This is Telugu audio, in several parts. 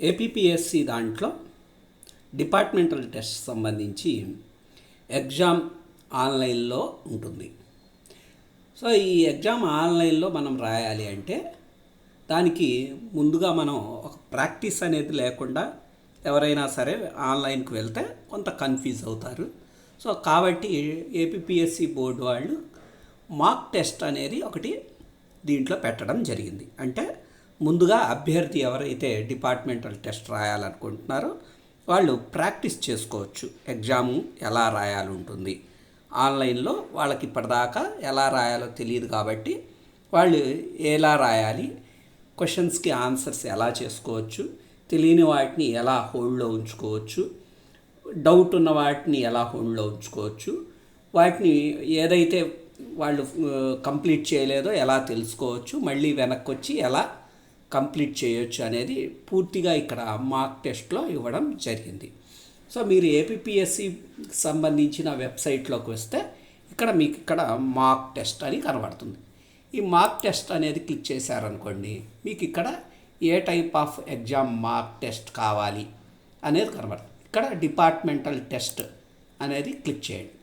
ఏపీపీఎస్సి దాంట్లో డిపార్ట్మెంటల్ టెస్ట్ సంబంధించి ఎగ్జామ్ ఆన్లైన్లో ఉంటుంది. సో ఈ ఎగ్జామ్ ఆన్లైన్లో మనం రాయాలి అంటే దానికి ముందుగా మనం ఒక ప్రాక్టీస్ అనేది లేకుండా ఎవరైనా సరే ఆన్లైన్కి వెళ్తే కొంత కన్ఫ్యూజ్ అవుతారు. సో కాబట్టి ఏపీపీఎస్సి బోర్డు వాళ్ళు మాక్ టెస్ట్ అనేది ఒకటి దీంట్లో పెట్టడం జరిగింది. అంటే ముందుగా అభ్యర్థి ఎవరైతే డిపార్ట్మెంటల్ టెస్ట్ రాయాలనుకుంటున్నారో వాళ్ళు ప్రాక్టీస్ చేసుకోవచ్చు. ఎగ్జామ్ ఎలా రాయాలి ఉంటుంది. ఆన్లైన్లో వాళ్ళకి ఇప్పటిదాకా ఎలా రాయాలో తెలియదు కాబట్టి వాళ్ళు ఎలా రాయాలి క్వశ్చన్స్కి ఆన్సర్స్ ఎలా చేసుకోవచ్చు తెలియని వాటిని ఎలా హోల్డ్లో ఉంచుకోవచ్చు డౌట్ ఉన్న వాటిని ఎలా హోల్డ్లో ఉంచుకోవచ్చు వాటిని ఏదైతే వాళ్ళు కంప్లీట్ చేయలేదో ఎలా తెలుసుకోవచ్చు మళ్ళీ వెనక్కి వచ్చి ఎలా కంప్లీట్ చేయొచ్చు అనేది పూర్తిగా ఇక్కడ మార్క్ టెస్ట్లో ఇవ్వడం జరిగింది. సో మీరు ఏపీఎస్సి సంబంధించిన వెబ్సైట్లోకి వస్తే ఇక్కడ మీకు ఇక్కడ మార్క్ టెస్ట్ అని కనబడుతుంది. ఈ మార్క్ టెస్ట్ అనేది క్లిక్ చేశారనుకోండి మీకు ఇక్కడ ఏ type of exam mark test కావాలి అనేది కనబడుతుంది. ఇక్కడ డిపార్ట్మెంటల్ టెస్ట్ అనేది క్లిక్ చేయండి.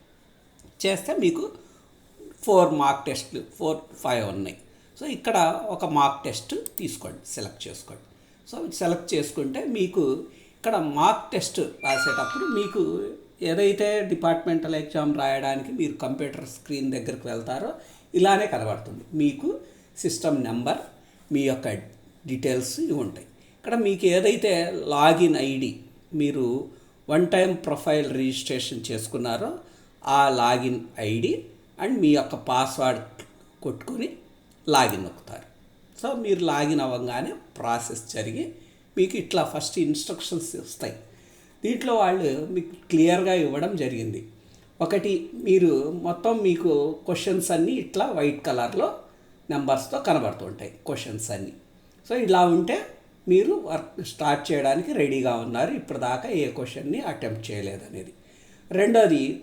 చేస్తే మీకు ఫోర్ మార్క్ టెస్ట్లు ఫోర్ ఫైవ్ ఉన్నాయి. సో ఇక్కడ ఒక మార్క్ టెస్ట్ తీసుకోండి సెలెక్ట్ చేసుకోండి. సో సెలెక్ట్ చేసుకుంటే మీకు ఇక్కడ మార్క్ టెస్ట్ రాసేటప్పుడు మీకు ఏదైతే డిపార్ట్మెంటల్ ఎగ్జామ్ రాయడానికి మీరు కంప్యూటర్ స్క్రీన్ దగ్గరికి వెళ్తారో ఇలానే కనబడుతుంది. మీకు సిస్టమ్ నెంబర్ మీ యొక్క డీటెయిల్స్ ఇవి ఉంటాయి. ఇక్కడ మీకు ఏదైతే లాగిన్ ఐడి మీరు వన్ టైం ప్రొఫైల్ రిజిస్ట్రేషన్ చేసుకున్నారో ఆ లాగిన్ ఐడి అండ్ మీ యొక్క పాస్వర్డ్ కొట్టుకొని లాగిన్ అవుతారు. సో మీరు లాగిన్ అవ్వగానే ప్రాసెస్ జరిగి మీకు ఇట్లా ఫస్ట్ ఇన్స్ట్రక్షన్స్ వస్తాయి. దీంట్లో వాళ్ళు మీకు క్లియర్గా ఇవ్వడం జరిగింది. ఒకటి మీరు మొత్తం మీకు క్వశ్చన్స్ అన్నీ ఇట్లా వైట్ కలర్లో నెంబర్స్తో కనబడుతుంటాయి క్వశ్చన్స్ అన్నీ. సో ఇలా ఉంటే మీరు వర్క్ స్టార్ట్ చేయడానికి రెడీగా ఉన్నారు. ఇప్పటిదాకా ఏ క్వశ్చన్ని అటెంప్ట్ చేయలేదనేది రెండోది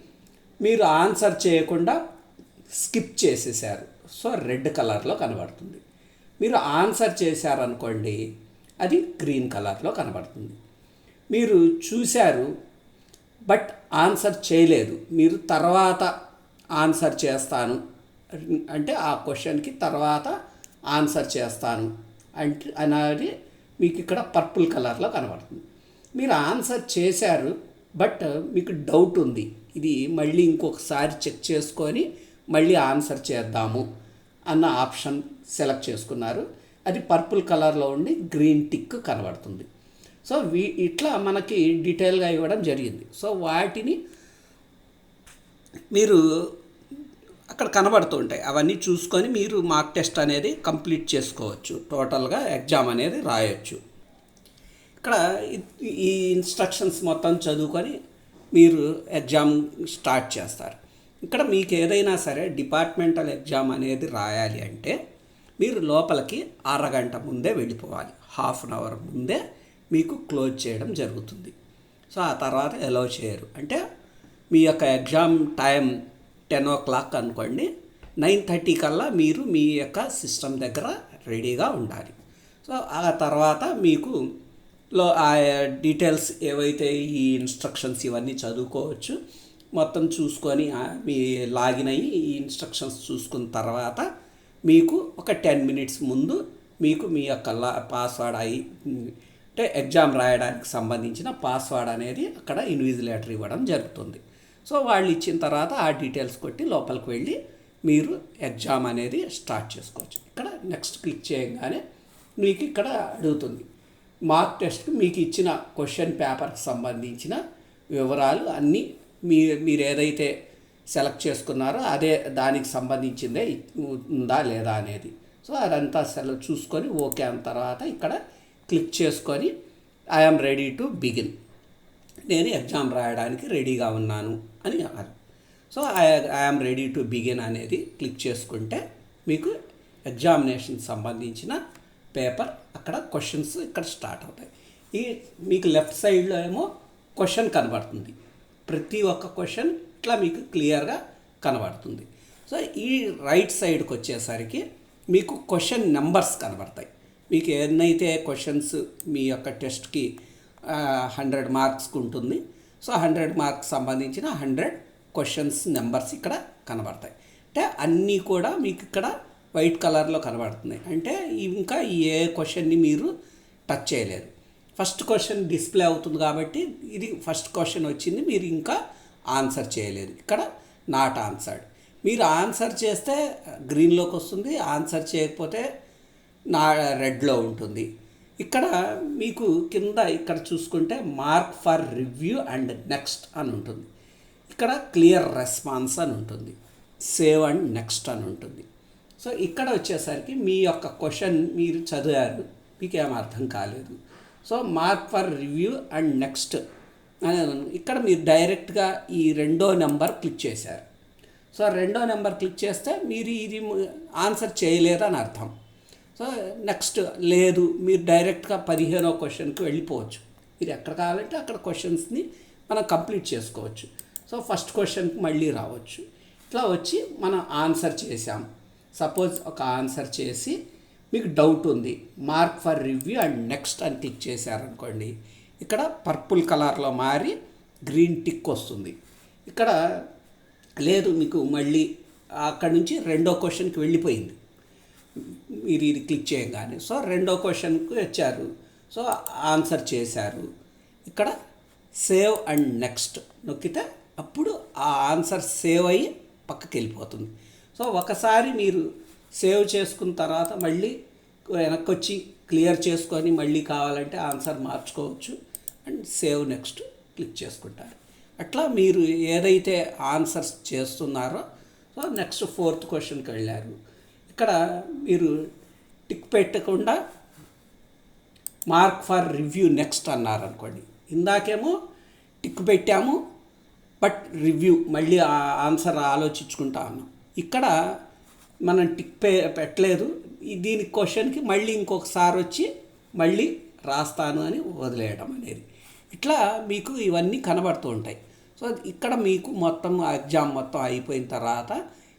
మీరు ఆన్సర్ చేయకుండా స్కిప్ చేసేసారు. సో రెడ్ కలర్లో కనబడుతుంది. మీరు ఆన్సర్ చేశారనుకోండి అది గ్రీన్ కలర్లో కనబడుతుంది. మీరు చూశారు బట్ ఆన్సర్ చేయలేదు. మీరు తర్వాత ఆన్సర్ చేస్తాను అంటే ఆ క్వశ్చన్కి తర్వాత ఆన్సర్ చేస్తాను అంటే అనేది మీకు ఇక్కడ పర్పుల్ కలర్లో కనబడుతుంది. మీరు ఆన్సర్ చేశారు బట్ మీకు డౌట్ ఉంది. ఇది మళ్ళీ ఇంకొకసారి చెక్ చేసుకొని మళ్ళీ ఆన్సర్ చేద్దాము అన్న ఆప్షన్ సెలెక్ట్ చేసుకున్నారు. అది పర్పుల్ కలర్లో ఉండి గ్రీన్ టిక్ కనబడుతుంది. సో వీ ఇట్లా మనకి డీటెయిల్గా ఇవ్వడం జరిగింది. సో వాటిని మీరు అక్కడ కనబడుతూ ఉంటాయి. అవన్నీ చూసుకొని మీరు మార్క్ టెస్ట్ అనేది కంప్లీట్ చేసుకోవచ్చు. టోటల్గా ఎగ్జామ్ అనేది రాయొచ్చు. ఇక్కడ ఈ ఇన్స్ట్రక్షన్స్ మొత్తం చదువుకొని మీరు ఎగ్జామ్ స్టార్ట్ చేస్తారు. ఇక్కడ మీకు ఏదైనా సరే డిపార్ట్మెంటల్ ఎగ్జామ్ అనేది రాయాలి అంటే మీరు లోపలికి అరగంట ముందే వెళ్ళిపోవాలి. హాఫ్ అన్ అవర్ ముందే మీకు క్లోజ్ చేయడం జరుగుతుంది. సో ఆ తర్వాత ఎలో చేయరు. అంటే మీ యొక్క exam time ten o'clock అనుకోండి నైన్ థర్టీ కల్లా మీరు మీ యొక్క సిస్టమ్ దగ్గర రెడీగా ఉండాలి. సో ఆ తర్వాత మీకు లో ఆ డీటెయిల్స్ ఏవైతే ఈ ఇన్స్ట్రక్షన్స్ ఇవన్నీ చదువుకోవచ్చు మొత్తం చూసుకొని మీ లాగిన్ అయ్యి ఈ ఇన్స్ట్రక్షన్స్ చూసుకున్న తర్వాత మీకు ఒక టెన్ మినిట్స్ ముందు మీకు మీ యొక్క లా పాస్వర్డ్ అయి అంటే ఎగ్జామ్ రాయడానికి సంబంధించిన పాస్వర్డ్ అనేది అక్కడ ఇన్విజిలేటర్ ఇవ్వడం జరుగుతుంది. సో వాళ్ళు ఇచ్చిన తర్వాత ఆ డీటెయిల్స్ కొట్టి లోపలికి వెళ్ళి మీరు ఎగ్జామ్ అనేది స్టార్ట్ చేసుకోవచ్చు. ఇక్కడ నెక్స్ట్ క్లిక్ చేయగానే మీకు ఇక్కడ అడుగుతుంది. మార్క్ టెస్ట్కి మీకు ఇచ్చిన క్వశ్చన్ పేపర్కి సంబంధించిన వివరాలు అన్నీ మీ మీరు ఏదైతే సెలెక్ట్ చేసుకున్నారో అదే దానికి సంబంధించిందే ఉందా లేదా అనేది. సో అదంతా సెల చూసుకొని ఓకే అన్న తర్వాత ఇక్కడ క్లిక్ చేసుకొని ఐఎమ్ రెడీ టు బిగిన్. నేను ఎగ్జామ్ రాయడానికి రెడీగా ఉన్నాను అని అన్నారు so I'm ready to begin అనేది క్లిక్ చేసుకుంటే మీకు ఎగ్జామినేషన్ సంబంధించిన పేపర్ అక్కడ క్వశ్చన్స్ ఇక్కడ స్టార్ట్ అవుతాయి. ఈ మీకు లెఫ్ట్ సైడ్లో ఏమో క్వశ్చన్ కనబడుతుంది. ప్రతి ఒక్క క్వశ్చన్ ఇట్లా మీకు క్లియర్గా కనబడుతుంది. సో ఈ రైట్ సైడ్కి వచ్చేసరికి మీకు క్వశ్చన్ నెంబర్స్ కనబడతాయి. మీకు ఎన్నైతే క్వశ్చన్స్ మీ యొక్క టెస్ట్కి హండ్రెడ్ మార్క్స్కి ఉంటుంది. సో హండ్రెడ్ మార్క్స్ సంబంధించిన హండ్రెడ్ క్వశ్చన్స్ నెంబర్స్ ఇక్కడ కనబడతాయి. అంటే అన్నీ కూడా మీకు ఇక్కడ వైట్ కలర్లో కనబడుతున్నాయి. అంటే ఇంకా ఏ క్వశ్చన్ని మీరు టచ్ చేయలేరు ఫస్ట్ క్వశ్చన్ డిస్ప్లే అవుతుంది కాబట్టి ఇది ఫస్ట్ క్వశ్చన్ వచ్చింది మీరు ఇంకా ఆన్సర్ చేయలేదు. ఇక్కడ నాట్ ఆన్సర్డ్. మీరు ఆన్సర్ చేస్తే గ్రీన్లోకి వస్తుంది ఆన్సర్ చేయకపోతే నా రెడ్లో ఉంటుంది. ఇక్కడ మీకు కింద ఇక్కడ చూసుకుంటే mark for review and next అని ఉంటుంది. ఇక్కడ క్లియర్ రెస్పాన్స్ అని ఉంటుంది. సేవ్ అండ్ నెక్స్ట్ అని ఉంటుంది. సో ఇక్కడ వచ్చేసరికి మీ యొక్క క్వశ్చన్ మీరు చదివారు మీకేం అర్థం కాలేదు. So mark for review and next అనేది ఇక్కడ మీరు డైరెక్ట్గా ఈ రెండో నెంబర్ క్లిక్ చేశారు. సో రెండో నెంబర్ క్లిక్ చేస్తే మీరు ఇది ఆన్సర్ చేయలేదని అర్థం. సో నెక్స్ట్ లేదు మీరు డైరెక్ట్గా పదిహేనో క్వశ్చన్కి వెళ్ళిపోవచ్చు. మీరు ఎక్కడ కావాలంటే అక్కడ క్వశ్చన్స్ని మనం కంప్లీట్ చేసుకోవచ్చు. సో ఫస్ట్ క్వశ్చన్కి మళ్ళీ రావచ్చు. ఇట్లా వచ్చి మనం ఆన్సర్ చేసాం సపోజ్ ఒక ఆన్సర్ చేసి మీకు డౌట్ ఉంది. Mark for review and next అని క్లిక్ చేశారనుకోండి. ఇక్కడ పర్పుల్ కలర్లో మారి గ్రీన్ టిక్ వస్తుంది. ఇక్కడ లేదు మీకు మళ్ళీ అక్కడి నుంచి రెండో క్వశ్చన్కి వెళ్ళిపోయింది. మీరు ఇది క్లిక్ చేయగానే. సో రెండో క్వశ్చన్కి వచ్చారు. సో ఆన్సర్ చేశారు. ఇక్కడ సేవ్ అండ్ నెక్స్ట్ నొక్కితే అప్పుడు ఆ ఆన్సర్ సేవ్ అయ్యి పక్కకి వెళ్ళిపోతుంది. సో ఒకసారి మీరు సేవ్ చేసుకున్న తర్వాత మళ్ళీ వెనక్కి వచ్చి క్లియర్ చేసుకొని మళ్ళీ కావాలంటే ఆన్సర్ మార్చుకోవచ్చు. అండ్ సేవ్ నెక్స్ట్ క్లిక్ చేసుకుంటారు. అట్లా మీరు ఏదైతే ఆన్సర్స్ చేస్తున్నారో సో నెక్స్ట్ ఫోర్త్ క్వశ్చన్కి వెళ్ళారు. ఇక్కడ మీరు టిక్ పెట్టకుండా మార్క్ ఫర్ రివ్యూ నెక్స్ట్ అన్నారు అనుకోండి ఇందాకేమో టిక్ పెట్టాము బట్ రివ్యూ మళ్ళీ ఆన్సర్ ఆలోచించుకుంటా ఉన్నాం ఇక్కడ మనం టిక్ పే పెట్టలేదు. దీని క్వశ్చన్కి మళ్ళీ ఇంకొకసారి వచ్చి మళ్ళీ రాస్తాను అని వదిలేయడం అనేది. ఇట్లా మీకు ఇవన్నీ కనబడుతూ ఉంటాయి. సో ఇక్కడ మీకు మొత్తం ఎగ్జామ్ మొత్తం అయిపోయిన తర్వాత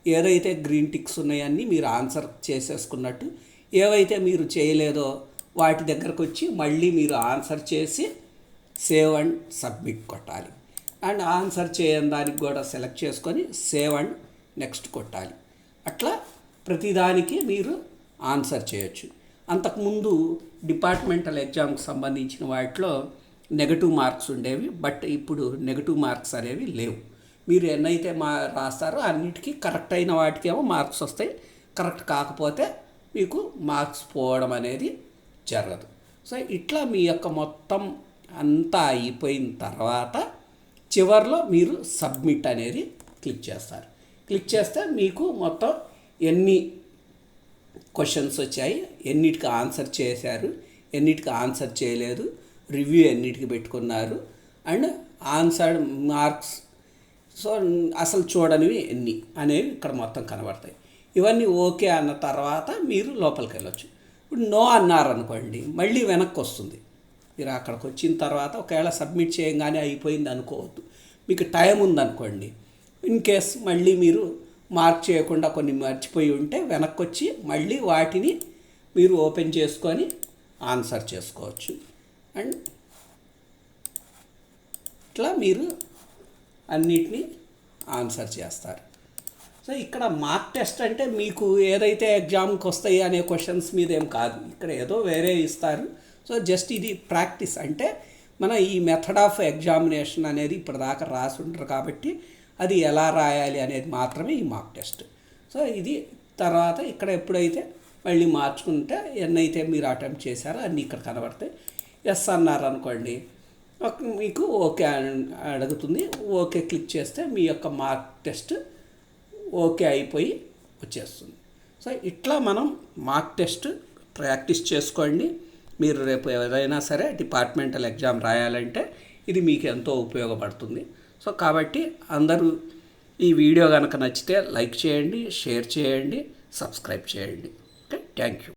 ఏదైతే గ్రీన్ టిక్స్ ఉన్నాయన్నీ మీరు ఆన్సర్ చేసేసుకున్నట్టు ఏవైతే మీరు చేయలేదో వాటి దగ్గరకు వచ్చి మళ్ళీ మీరు ఆన్సర్ చేసి సేవ్ అండ్ సబ్మిట్ కొట్టాలి. అండ్ ఆన్సర్ చేయని దానికి కూడా సెలెక్ట్ చేసుకొని సేవ్ అండ్ నెక్స్ట్ కొట్టాలి. అట్లా ప్రతిదానికి మీరు ఆన్సర్ చేయొచ్చు. అంతకుముందు డిపార్ట్మెంటల్ ఎగ్జామ్కి సంబంధించిన వాటిలో నెగటివ్ మార్క్స్ ఉండేవి బట్ ఇప్పుడు నెగటివ్ మార్క్స్ అనేవి లేవు. మీరు ఎన్నైతే మా రాస్తారో అన్నిటికీ కరెక్ట్ అయిన వాటికేమో మార్క్స్ వస్తాయి. కరెక్ట్ కాకపోతే మీకు మార్క్స్ పోవడం అనేది జరగదు. సో ఇట్లా మీ యొక్క మొత్తం అంతా అయిపోయిన తర్వాత చివరిలో మీరు సబ్మిట్ అనేది క్లిక్ చేస్తారు. క్లిక్ చేస్తే మీకు మొత్తం ఎన్ని క్వశ్చన్స్ వచ్చాయి ఎన్నిటికి ఆన్సర్ చేశారు ఎన్నిటికి ఆన్సర్ చేయలేదు రివ్యూ ఎన్నిటికి పెట్టుకున్నారు అండ్ ఆన్సర్ మార్క్స్ సో అసలు చూడనివి ఎన్ని అనేవి ఇక్కడ మొత్తం కనబడతాయి. ఇవన్నీ ఓకే అన్న తర్వాత మీరు లోపలికి వెళ్ళొచ్చు. ఇప్పుడు నో అన్నారనుకోండి మళ్ళీ వెనక్కి వస్తుంది. మీరు అక్కడికి వచ్చిన తర్వాత ఒకవేళ సబ్మిట్ చేయగానే అయిపోయింది అనుకోవద్దు. మీకు టైం ఉందనుకోండి ఇన్ కేస్ మళ్ళీ మీరు మార్క్ చేయకుండా కొన్ని మర్చిపోయి ఉంటే వెనక్కి వచ్చి మళ్ళీ వాటిని మీరు ఓపెన్ చేసుకొని ఆన్సర్ చేసుకోవచ్చు. అండ్ ఇట్లా మీరు అన్నిటినీ ఆన్సర్ చేస్తారు. సో ఇక్కడ మార్క్ టెస్ట్ అంటే మీకు ఏదైతే ఎగ్జామ్కి వస్తాయి అనే క్వశ్చన్స్ మీద ఏం కాదు. ఇక్కడ ఏదో వేరే ఇస్తారు. సో జస్ట్ ఇది ప్రాక్టీస్ అంటే మన ఈ మెథడ్ ఆఫ్ ఎగ్జామినేషన్ అనేది ఇప్పటిదాకా రాసి ఉంటారు కాబట్టి అది ఎలా రాయాలి అనేది మాత్రమే ఈ మాక్ టెస్ట్ సో ఇది తర్వాత ఇక్కడ ఎప్పుడైతే మళ్ళీ మార్చుకుంటే ఎన్నైతే మీరు అటెంప్ట్ చేశారో అన్నీ ఇక్కడ కనబడతాయి. ఎస్ అన్నారు అనుకోండి. మీకు ఓకే అడుగుతుంది. ఓకే క్లిక్ చేస్తే మీ యొక్క మార్క్ టెస్ట్ ఓకే అయిపోయి వచ్చేస్తుంది. సో ఇట్లా మనం మార్క్ టెస్ట్ ప్రాక్టీస్ చేసుకోండి. మీరు రేపు ఏదైనా సరే డిపార్ట్మెంటల్ ఎగ్జామ్ రాయాలంటే ఇది మీకు ఎంతో ఉపయోగపడుతుంది. సో కాబట్టి అందరూ ఈ వీడియో కనుక నచ్చితే లైక్ చేయండి షేర్ చేయండి సబ్స్క్రైబ్ చేయండి. Okay thank you.